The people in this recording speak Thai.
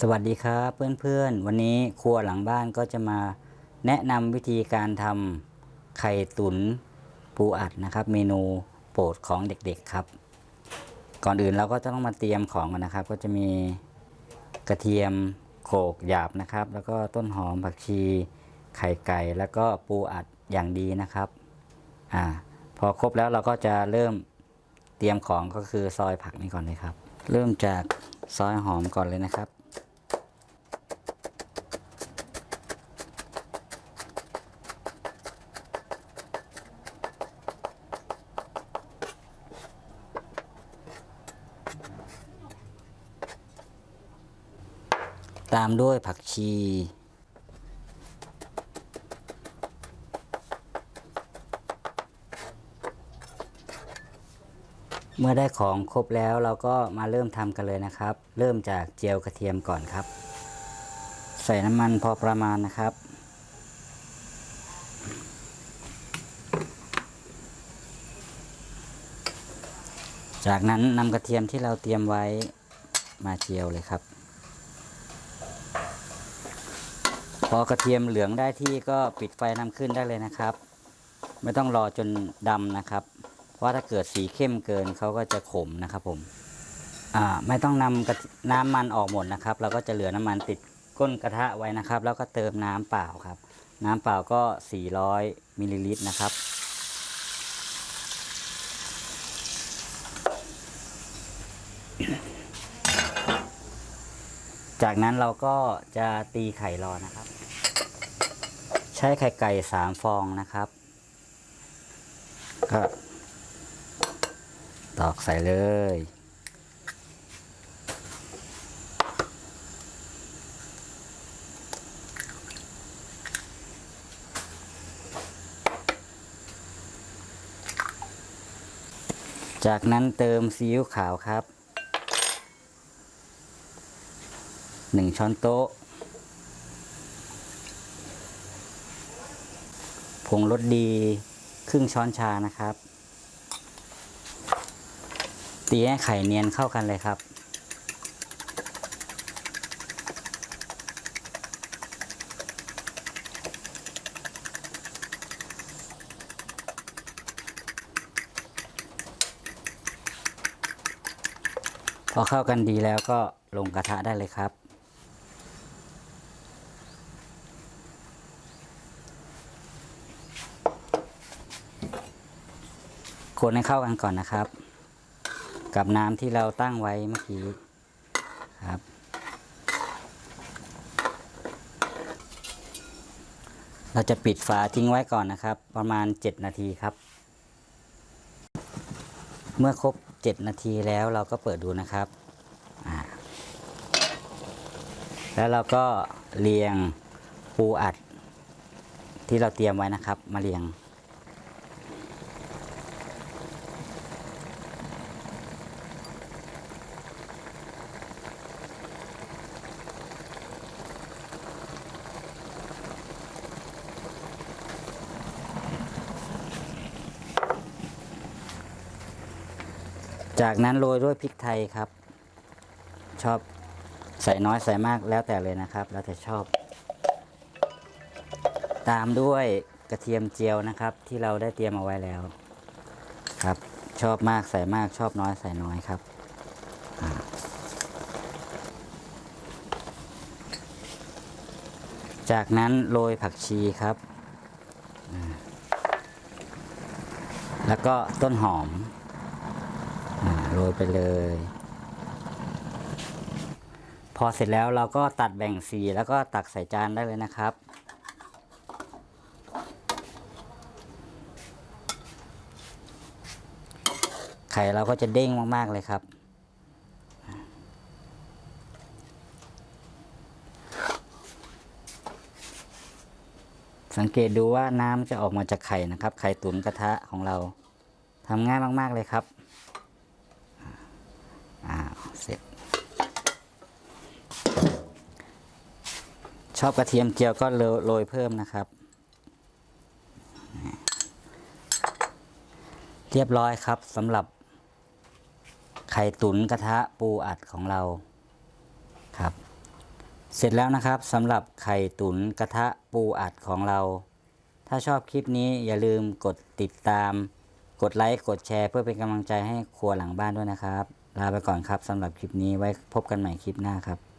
สวัสดีครับเพื่อนๆ วันนี้ครัวหลังบ้านก็จะมาแนะนำวิธีการทำไข่ตุ๋นปูอัดนะครับ เมนูโปรดของเด็กๆครับ ก่อนอื่นเราก็จะต้องมาเตรียมของกันนะครับ ก็จะมีกระเทียมโขลกหยาบนะครับ แล้วก็ต้นหอมผักชีไข่ไก่ แล้วก็ปูอัดอย่างดีนะครับอ่าพอครบแล้วเราก็จะเริ่มเตรียมของก็คือซอยผักนี่ก่อนเลยครับ เริ่มจากซอยหอมก่อนเลยนะครับ ตามด้วยผักชี เมื่อได้ของครบแล้วเราก็มาเริ่มทำกันเลยนะครับ เริ่มจากเจียวกระเทียมก่อนครับ ใส่น้ำมันพอประมาณนะครับจากนั้นนำกระเทียมที่เราเตรียมไว้มาเจียวเลยครับ พอกระเทียมเหลืองได้ที่ก็ปิดไฟนำขึ้นได้เลยนะครับ ไม่ต้องรอจนดำนะครับ เพราะถ้าเกิดสีเข้มเกินเขาก็จะขมนะครับผมอ่าไม่ต้องนำกระน้ำมันออกหมดนะครับ เราก็จะเหลือน้ำมันติดก้นกระทะไว้นะครับ แล้วก็เติมน้ำเปล่าครับ น้ำเปล่าก็ 400มิลลิลิตรนะครับ จากนั้นเราก็จะตีไข่รอนะครับ ใช้ไข่ไก่สามฟองนะครับ ก็ ตอกใส่เลยจากนั้นเติมซีอิ๊วขาวครับหนึ่งช้อนโต๊ะ ผงรสดีครึ่งช้อนชานะครับ ตีให้ไข่เนียนเข้ากันเลยครับ พอเข้ากันดีแล้วก็ลงกระทะได้เลยครับ คนให้เข้ากันก่อนนะครับ กับน้ำที่เราตั้งไว้เมื่อกี้ครับ เราจะปิดฝาทิ้งไว้ก่อนนะครับ ประมาณ 7 นาทีครับ เมื่อครบ 7 นาทีแล้วเราก็เปิดดูนะครับ แล้วเราก็เรียงปูอัดที่เราเตรียมไว้นะครับ มาเรียง จากนั้นโรยด้วยพริกไทยครับ ชอบใส่น้อยใส่มากแล้วแต่เลยนะครับ แล้วแต่ชอบ ตามด้วยกระเทียมเจียวนะครับ ที่เราได้เตรียมเอาไว้แล้ว ครับ ชอบมากใส่มากชอบน้อยใส่น้อยครับจากนั้นโรยผักชีครับ แล้วก็ต้นหอม โรยไปเลย พอเสร็จแล้วเราก็ตัดแบ่งสีแล้วก็ตักใส่จานได้เลยนะครับไข่เราก็จะเด้งมาก ๆ เลยครับ สังเกตดูว่าน้ำจะออกมาจากไข่นะครับ ไข่ตุ๋นกระทะของเราทำง่ายมาก ๆ เลยครับ อ้าเสร็จ ชอบกระเทียมเจียวก็โรยเพิ่มนะครับ เรียบร้อยครับสำหรับไข่ตุ๋นกระทะปูอัดของเราครับ เสร็จแล้วนะครับสำหรับไข่ตุ๋นกระทะปูอัดของเรา ถ้าชอบคลิปนี้อย่าลืมกดติดตาม กดไลค์ กดแชร์ เพื่อเป็นกำลังใจให้ครัวหลังบ้านด้วยนะครับ ลาไปก่อนครับสำหรับคลิปนี้ไว้พบกันใหม่คลิปหน้าครับ